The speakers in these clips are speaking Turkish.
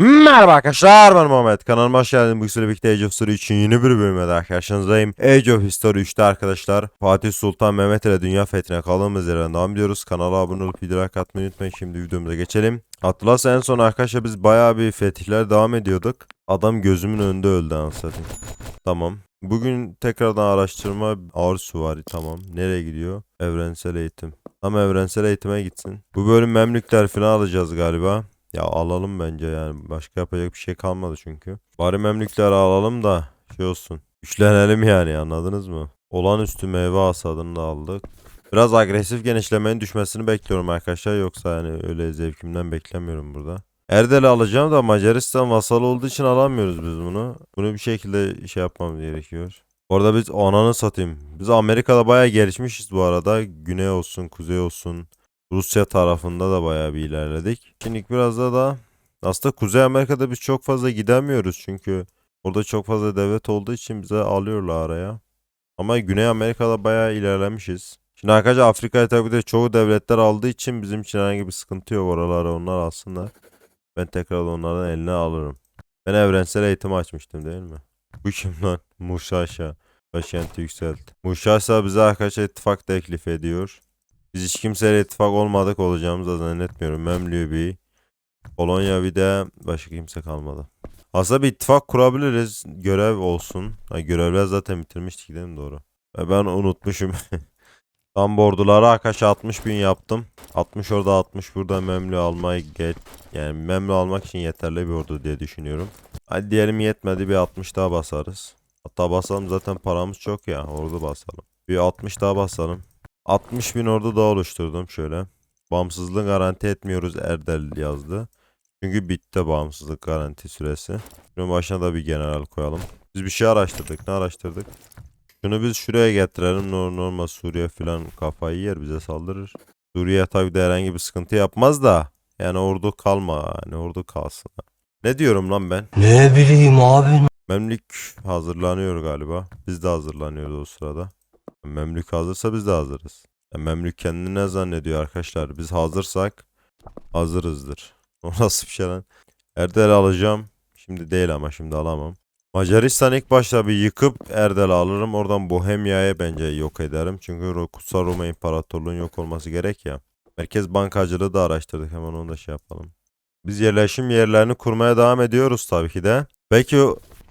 Merhaba arkadaşlar ben Muhammed kanalıma hoş. Bu süre birlikte Age of Story için yeni bir bölümde daha karşınızdayım. Age of History 3'te arkadaşlar Fatih Sultan Mehmet ile dünya fethine kaldığımız yerden devam ediyoruz. Kanala abone olup like atmayı unutmayın. Şimdi videomuza geçelim. Hatırlarsa en son arkadaşlar biz bayağı bir fetihler devam ediyorduk. Adam gözümün önünde öldü anasatayım. Tamam. Bugün tekrardan araştırma ağır süvari tamam. Nereye gidiyor? Evrensel eğitim. Ama evrensel eğitime gitsin. Bu bölüm Memlükler falan alacağız galiba. Ya alalım bence yani. Başka yapacak bir şey kalmadı çünkü. Bari memlükleri alalım da şey olsun. Güçlenelim yani anladınız mı? Olağanüstü meyve hasadını da aldık. Biraz agresif genişlemenin düşmesini bekliyorum arkadaşlar. Yoksa yani öyle zevkimden beklemiyorum burada. Erdel'i alacağım da Macaristan vasalı olduğu için alamıyoruz biz bunu. Bunu bir şekilde şey yapmam gerekiyor. Orada biz ananı satayım. Biz Amerika'da bayağı gelişmişiz bu arada. Güney olsun, kuzey olsun. Rusya tarafında da bayağı bir ilerledik. Şimdi biraz da da aslında Kuzey Amerika'da biz çok fazla gidemiyoruz çünkü orada çok fazla devlet olduğu için bize alıyorlar araya. Ama Güney Amerika'da bayağı ilerlemişiz. Şimdi arkadaşlar Afrika'ya tabii de çoğu devletler aldığı için bizim için herhangi bir sıkıntı yok oralara onlar alsınlar. Ben tekrar onlardan eline alırım. Ben evrensel eğitim açmıştım değil mi? Bu kim lan? Muşaşa. Başkenti yükselt. Muşaşa bize arkadaşlar ittifak teklif ediyor. Biz hiç kimseyle ittifak olmadık olacağımızı da zannetmiyorum. Memlüğü bir. Polonya bir de başka kimse kalmadı. Aslında bir ittifak kurabiliriz. Görev olsun. Ha, görevler zaten bitirmiştik değil mi doğru? Ben unutmuşum. Tam bordulara arkadaşlar 60 bin yaptım. 60 orada 60 burada memlü almayı geç. Yani memlü almak için yeterli bir ordu diye düşünüyorum. Hadi diyelim yetmedi bir 60 daha basarız. Hatta basalım zaten paramız çok ya ordu basalım. Bir 60 daha basalım. 60 bin ordu daha oluşturdum şöyle. Bağımsızlığı garanti etmiyoruz Erdel yazdı. Çünkü bitti bağımsızlık garanti süresi. Şunun başına da bir general koyalım. Biz bir şey araştırdık. Ne araştırdık? Şunu biz şuraya getirelim. Nor- Normal Suriye falan kafayı yer bize saldırır. Suriye tabii de herhangi bir sıkıntı yapmaz da. Yani ordu kalma. Yani ordu kalsın. Ne diyorum lan ben? Ne bileyim abi. Memlük hazırlanıyor galiba. Biz de hazırlanıyoruz o sırada. Memlük hazırsa biz de hazırız. Ya Memlük kendini ne zannediyor arkadaşlar? Biz hazırsak hazırızdır. O nasıl bir şey lan? Erdel alacağım. Şimdi değil ama şimdi alamam. Macaristan ilk başta bir yıkıp Erdel alırım. Oradan Bohemia'ya bence yok ederim. Çünkü Kutsal Roma İmparatorluğu'nun yok olması gerek ya. Merkez bankacılığı da araştırdık. Hemen onu da şey yapalım. Biz yerleşim yerlerini kurmaya devam ediyoruz tabii ki de. Belki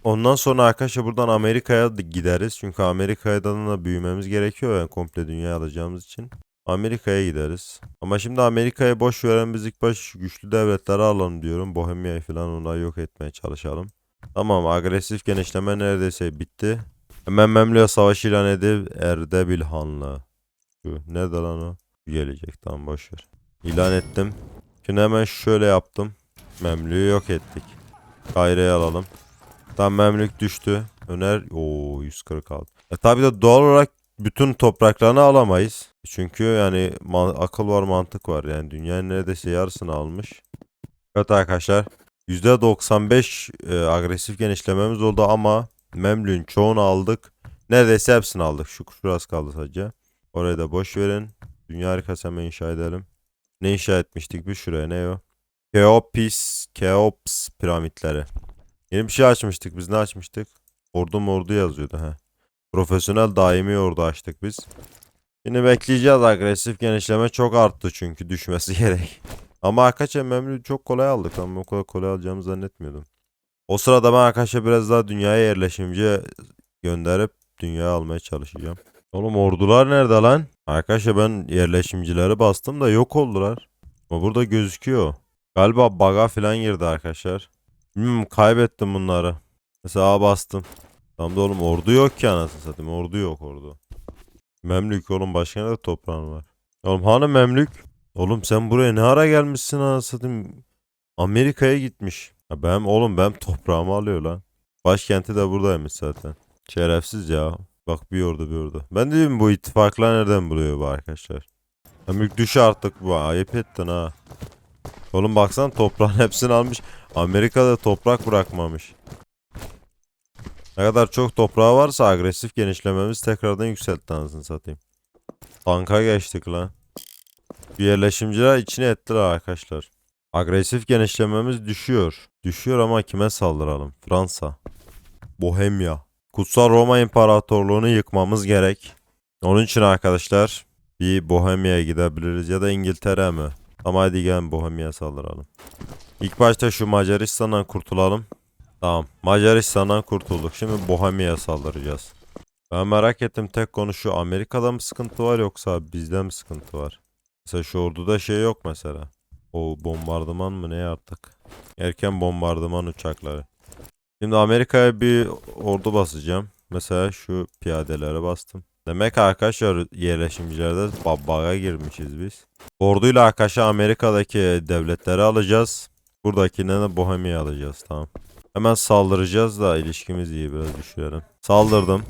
ondan sonra arkadaşlar buradan Amerika'ya gideriz. Çünkü Amerika'dan da büyümemiz gerekiyor yani komple dünya alacağımız için. Amerika'ya gideriz. Ama şimdi Amerika'ya boş veren biz ilk baş güçlü devletleri alalım diyorum. Bohemia'yı falan onları yok etmeye çalışalım. Tamam agresif genişleme neredeyse bitti. Hemen Memlü'ye savaş ilan edip Erdebil Hanlığı. Şu nerede lan o? Gelecek tamam boş ver. İlan ettim. Şimdi hemen şöyle yaptım. Memlü'yü yok ettik. Kaire'yi alalım. Tam Memlük düştü. Öner o 140 aldı. E tabi de doğal olarak bütün topraklarını alamayız. Çünkü yani akıl var mantık var. Yani dünyanın neredeyse yarısını almış. Evet arkadaşlar. %95 e, agresif genişlememiz oldu ama Memlük'ün çoğunu aldık. Neredeyse hepsini aldık. Şu şurası kaldı sadece. Orayı da boş verin. Dünya harikası hemen inşa edelim. Ne inşa etmiştik biz şuraya ne o? Keopis, Keops piramitleri. Yeni bir şey açmıştık biz ne açmıştık? Ordu mordu yazıyordu ha. Profesyonel daimi ordu açtık biz. Şimdi bekleyeceğiz agresif genişleme çok arttı çünkü düşmesi gerek. Ama arkadaşlar memnun çok kolay aldık ama o kadar kolay alacağımı zannetmiyordum. O sırada ben arkadaşlar biraz daha dünyaya yerleşimci gönderip dünyaya almaya çalışacağım. Oğlum ordular nerede lan? Arkadaşlar ben yerleşimcileri bastım da yok oldular. Ama burada gözüküyor. Galiba baga falan girdi arkadaşlar. Hmm, kaybettim bunları. Mesela A bastım. Tam da oğlum ordu yok ki anasını satayım. Ordu yok ordu. Memlük oğlum başka nerede toprağın var? Oğlum hani Memlük? Oğlum sen buraya ne ara gelmişsin anasını satayım. Amerika'ya gitmiş. Ha benim oğlum benim toprağımı alıyor lan. Başkenti de buradaymış zaten. Şerefsiz ya. Bak bir ordu bir ordu. Ben dedim bu ittifaklar nereden buluyor bu arkadaşlar? Memlük düş artık bu. Ayıp ettin ha. Oğlum baksan toprağın hepsini almış. Amerika'da toprak bırakmamış. Ne kadar çok toprağı varsa agresif genişlememiz tekrardan yükseltti anasını satayım. Tanka geçtik lan. Bir yerleşimciler içine ettiler arkadaşlar. Agresif genişlememiz düşüyor. Düşüyor ama kime saldıralım? Fransa. Bohemya. Kutsal Roma İmparatorluğunu yıkmamız gerek. Onun için arkadaşlar bir Bohemya'ya gidebiliriz ya da İngiltere mi? Ama hadi gelin Bohemya'ya saldıralım. İlk başta şu Macaristan'dan kurtulalım. Tamam. Macaristan'dan kurtulduk. Şimdi Bohemya'ya saldıracağız. Ben merak ettim tek konu şu Amerika'da mı sıkıntı var yoksa bizde mi sıkıntı var? Mesela şu orduda şey yok mesela. O bombardıman mı ne artık? Erken bombardıman uçakları. Şimdi Amerika'ya bir ordu basacağım. Mesela şu piyadelere bastım. Demek arkadaşlar yerleşimcilerde baga girmişiz biz. Orduyla arkadaşlar Amerika'daki devletleri alacağız. Buradakine de Bohemia'yı alacağız tamam. Hemen saldıracağız da ilişkimiz iyi biraz düşürelim. Saldırdım.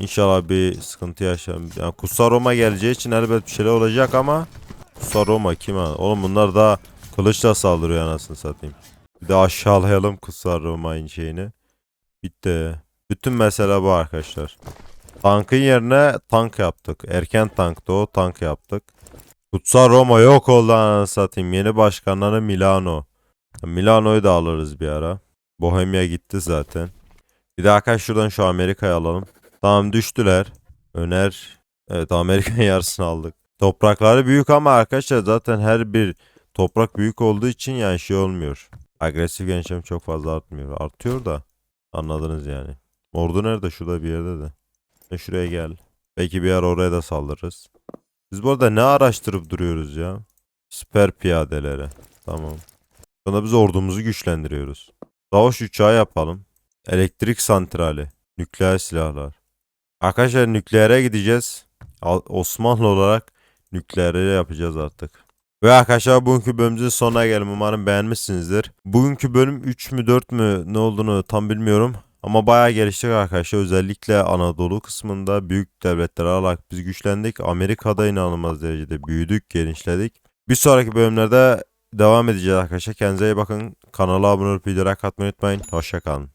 İnşallah bir sıkıntı yaşarım. Yani Kutsal Roma geleceği için elbet bir şeyler olacak ama Kutsal Roma kim ha? Oğlum bunlar daha kılıçla saldırıyor anasını satayım. Bir de aşağılayalım Kutsal Roma'nın şeyini. Bitti. Bütün mesele bu arkadaşlar. Tankın yerine tank yaptık. Erken tankta o tank yaptık. Kutsal Roma yok oldu anasını satayım. Yeni başkanları Milano. Milano'yu da alırız bir ara. Bohemia gitti zaten. Bir de arkadaş şuradan şu Amerika'yı alalım. Tamam düştüler. Öner. Evet Amerika'nın yarısını aldık. Toprakları büyük ama arkadaşlar zaten her bir toprak büyük olduğu için yani şey olmuyor. Agresif gençlerim çok fazla artmıyor. Artıyor da anladınız yani. Ordu nerede? Şurada bir yerde de. Sen şuraya gel. Belki bir ara oraya da saldırırız. Biz bu arada ne araştırıp duruyoruz ya? Siper piyadeleri. Tamam. Sonra biz ordumuzu güçlendiriyoruz. Savaş uçağı yapalım. Elektrik santrali. Nükleer silahlar. Arkadaşlar nükleere gideceğiz. Osmanlı olarak nükleere yapacağız artık. Ve arkadaşlar bugünkü bölümümüzün sonuna geldim. Umarım beğenmişsinizdir. Bugünkü bölüm 3 mü 4 mü ne olduğunu tam bilmiyorum. Ama bayağı geliştik arkadaşlar. Özellikle Anadolu kısmında büyük devletler alarak biz güçlendik. Amerika'da inanılmaz derecede büyüdük, genişledik. Bir sonraki bölümlerde devam edeceğiz arkadaşlar. Kendinize iyi bakın. Kanala abone olup videoya katmayı unutmayın. Hoşçakalın.